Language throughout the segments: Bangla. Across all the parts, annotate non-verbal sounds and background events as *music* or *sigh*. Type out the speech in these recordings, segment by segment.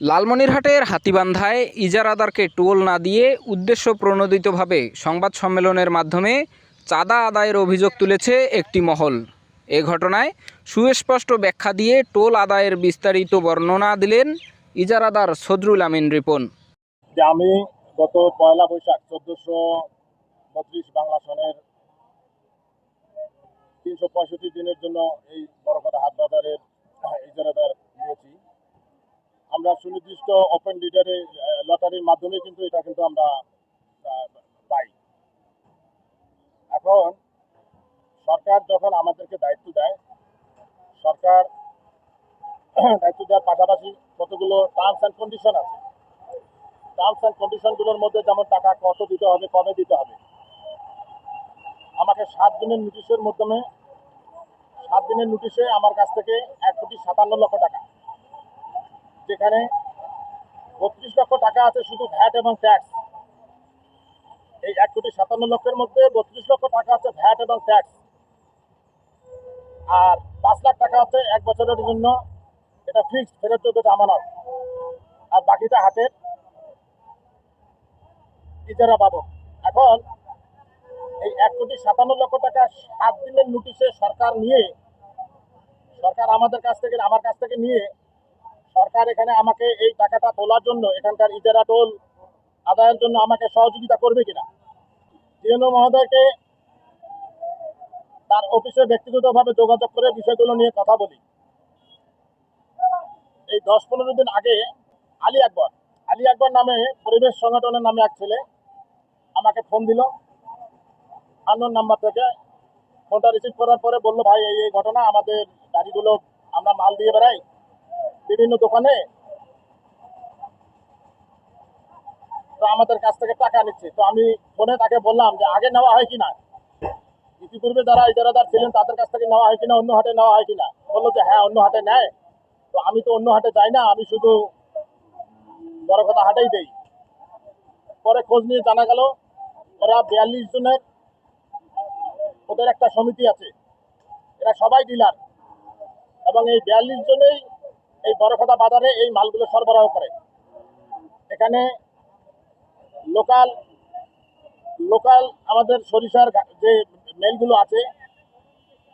লালমনিরহাটের হাতিবান্ধায় ইজারাদারকে টোল না দিয়ে উদ্দেশ্য প্রণোদিতভাবে সংবাদ সম্মেলনের মাধ্যমে চাঁদা আদায়ের অভিযোগ তুলেছে একটি মহল। এ ঘটনায় সুস্পষ্ট ব্যাখ্যা দিয়ে টোল আদায়ের বিস্তারিত বর্ণনা দিলেন ইজারাদার সদরুল আমিন রিপন। আমি গত পয়লা বৈশাখ চোদ্দশো বত্রিশ বাংলা সনের তিনশো পঁয়ষট্টি দিনের জন্য এই বড়কথা হাট বাজারের ইজারাদার নিয়েছি আমরা সুনির্দিষ্ট ওপেন লিডারে লটারির মাধ্যমে কিন্তু এটা কিন্তু আমরা পাই। এখন সরকার যখন আমাদেরকে দায়িত্ব দেয়, সরকার *clears throat* দায়িত্ব দেওয়ার পাশাপাশি কতগুলো টার্মস অ্যান্ড কন্ডিশন আছে। টার্মস অ্যান্ড কন্ডিশনগুলোর মধ্যে যেমন টাকা কত দিতে হবে, কবে দিতে হবে। আমাকে সাত দিনের নোটিশের মাধ্যমে, সাত দিনের নোটিশে আমার কাছ থেকে এক কোটি সাতান্ন লক্ষ টাকা। যেখানে বত্রিশ লক্ষ টাকা আছে শুধু ভ্যাট এবং ট্যাক্স। এই এক কোটি সাতান্ন লক্ষের মধ্যে বত্রিশ লক্ষ টাকা আছে ভ্যাট এবং ট্যাক্স। আর পাঁচ লাখ টাকা আছে এক বছরের জন্য এটা ফিক্সড ফেরত যোগ্য জামানত। আর বাকিটা হাটের ইজারা পাবো এখন এই এক কোটি সাতান্ন লক্ষ টাকা সাত দিনের নোটিশে সরকার নিয়ে, সরকার আমাদের কাছ থেকে, আমার কাছ থেকে নিয়ে সরকার এখানে আমাকে এই টাকাটা তোলার জন্য, এখানকার ইজারা টোল আদায়ের জন্য আমাকে সহযোগিতা করবে কিনা? জিএনও মহোদয়কে তার অফিসে ব্যক্তিগতভাবে যোগাযোগ করে বিষয়গুলো নিয়ে কথা বলি। এই দশ পনেরো দিন আগে আলী আকবর আলী আকবর নামে পরিবেশ সংগঠনের নামে এক ছেলে আমাকে ফোন দিল। আননোন নাম্বার থেকে ফোনটা রিসিভ করার পরে বলল, ভাই, এই এই ঘটনা আমাদের গাড়িগুলো আমরা মাল দিয়ে বেড়াই। বিভিন্ন দোকানে। তো আমাদের কাছ থেকে টাকা নিচ্ছে। তো আমি ফোনে তাকে বললাম যে, আগে নেওয়া হয় কিনা? ইতিপূর্বে যারা ইজারাদার ছিলেন, তাদের কাছ থেকে নেওয়া হয় কিনা, অন্য হাটে নেওয়া হয় কিনা? বলল যে হ্যাঁ অন্য হাটে নেয়। তো আমি তো অন্য হাটে যাই না, আমি শুধু বড় কথা হাটেই দেই। পরে খোঁজ নিয়ে জানা গেল, ওরা বিয়াল্লিশ জনের ওদের একটা সমিতি আছে। এরা সবাই ডিলার। এবং এই বিয়াল্লিশ জনেই এই বড়কথা বাজারে এই মালগুলো সরবরাহ করে। এখানে লোকাল লোকাল আমাদের সরিষার যে মেলগুলো আছে,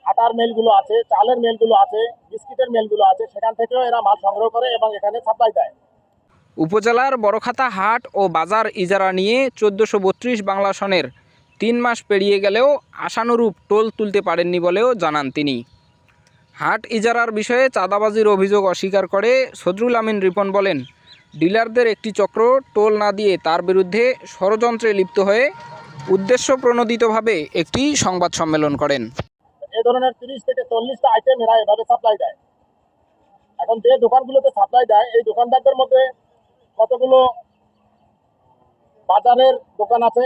আটার মেলগুলো আছে, চালের মেলগুলো আছে, বিস্কিটের মেলগুলো আছে, সেখান থেকেও এরা মাল সংগ্রহ করে এবং এখানে সাপ্লাই দেয়। উপজেলার বড়খাতা হাট ও বাজার ইজারা নিয়ে চোদ্দোশো বত্রিশ বাংলা সনের তিন মাস পেরিয়ে গেলেও আশানুরূপ টোল তুলতে পারেননি বলেও জানান তিনি। হাট ইজারার বিষয়ে চাঁদাবাজির অভিযোগ অস্বীকার করে সদরুল আমিন রিপন বলেন, ডিলারদের একটি চক্র টোল না দিয়ে তার বিরুদ্ধে ষড়যন্ত্রে লিপ্ত হয়ে উদ্দেশ্য প্রণোদিতভাবে একটি সংবাদ সম্মেলন করেন। এ ধরনের তিরিশ থেকে চল্লিশটা আইটেম এরা এভাবে সাপ্লাই দেয়। এখন যে দোকানগুলোতে সাপ্লাই দেয়, এই দোকানদারদের মধ্যে কতগুলো বাজারের দোকান আছে,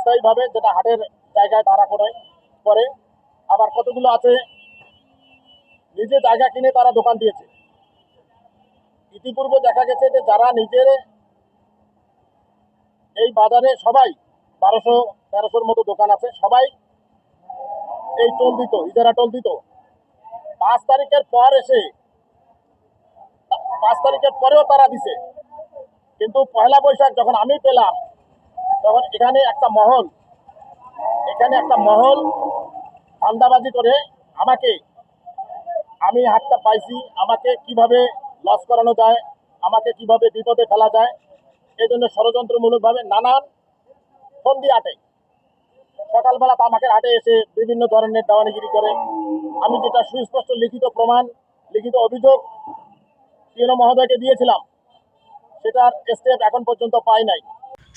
স্থায়ীভাবে যেটা হাটের জায়গায় তারা করে করে, আবার কতগুলো আছে নিজে জায়গা কিনে তারা দোকান দিয়েছে। ইতিপূর্বে দেখা গেছে যে যারা নিজের এই বাজারে সবাই বারোশো, তেরোশোর মতো দোকান আছে, সবাই এই টোল দিত, ইজারা টোল দিত। পাঁচ তারিখের পর এসে, পাঁচ তারিখের পরেও তারা দিছে। কিন্তু পয়লা বৈশাখ যখন আমি পেলাম, তখন এখানে একটা মহল, এখানে একটা মহল ধান্দাবাজি করে আমাকে আমি হাতটা পাইছি, আমাকে কীভাবে লস করানো যায়, আমাকে কীভাবে বিপদে ফেলা যায় এই জন্য ষড়যন্ত্রমূলকভাবে নানান ফন্দি আটে। সকালবেলা তামাকের হাটে এসে বিভিন্ন ধরনের দেওয়ানিগিরি করে। আমি যেটা সুস্পষ্ট লিখিত প্রমাণ, লিখিত অভিযোগ সিএনও মহোদয়কে দিয়েছিলাম, সেটার স্টেপ এখন পর্যন্ত পাই নাই।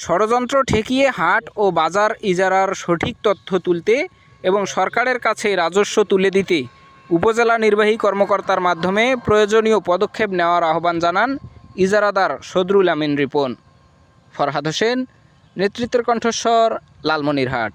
ষড়যন্ত্র ঠেকিয়ে হাট ও বাজার ইজারার সঠিক তথ্য তুলতে এবং সরকারের কাছে রাজস্ব তুলে দিতে উপজেলা নির্বাহী কর্মকর্তার মাধ্যমে প্রয়োজনীয় পদক্ষেপ নেওয়ার আহ্বান জানান ইজারাদার সদরুল আমিন রিপন। ফরহাদ হোসেন, নেতৃত্বের কণ্ঠস্বর, লালমনিরহাট।